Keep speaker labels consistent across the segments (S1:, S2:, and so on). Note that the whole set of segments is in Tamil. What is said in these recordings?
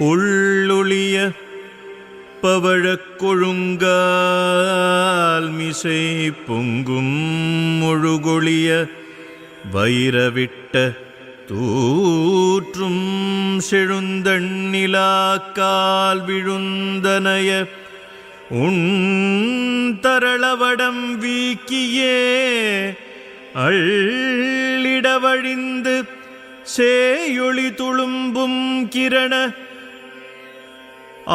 S1: உள்ளொளிய பவழக் கொழுங்கால் மிசை பொங்கும் முழுகொழிய வைரவிட்ட தூற்றும் செழுந்தண்ணிலாக்கால் விழுந்தனைய உன் தரளவடம் வீக்கியே அள்ளிடவழிந்து சேயொளி துளும்பும் கிரண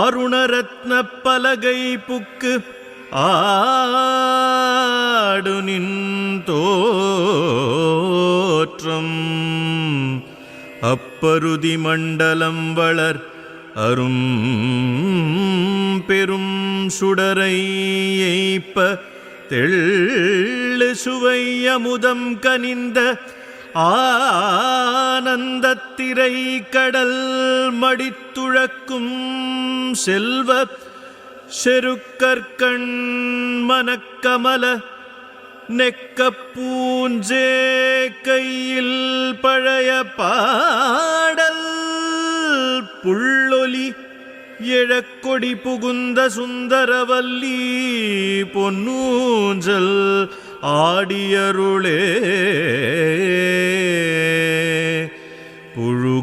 S1: அருணரத்ன பலகை புக்கு ஆடு நின் தோற்றம். அப்பருதி மண்டலம் வளர் அரும் பெரும் சுடரை எய்ப்ப தெள்ளு சுவை அமுதம் கனிந்த ஆ ஆனந்தத்திரை கடல் மடித்துழக்கும் செல்வ செருக்கற்கண் மனக்கமல நெக்கப்பூஞ்சே கையில் பழைய பாடல் புள்ளொலி எழக்கொடி புகுந்த சுந்தரவல்லி பொன்னூஞ்சல் ஆடியருளே.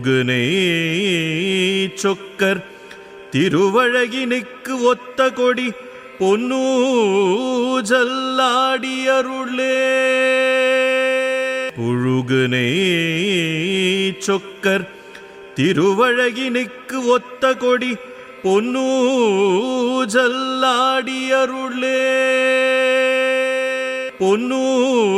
S1: முகுனே சொக்கர். திருவழகினுக்கு ஒத்த கொடி பொன்னூஜல்லாடியருளே புழுகுனே சொக்கர். திருவழகினுக்கு ஒத்த கொடி பொன்னூஜல்லாடியருளே பொன்னூஜல்லாடியருளே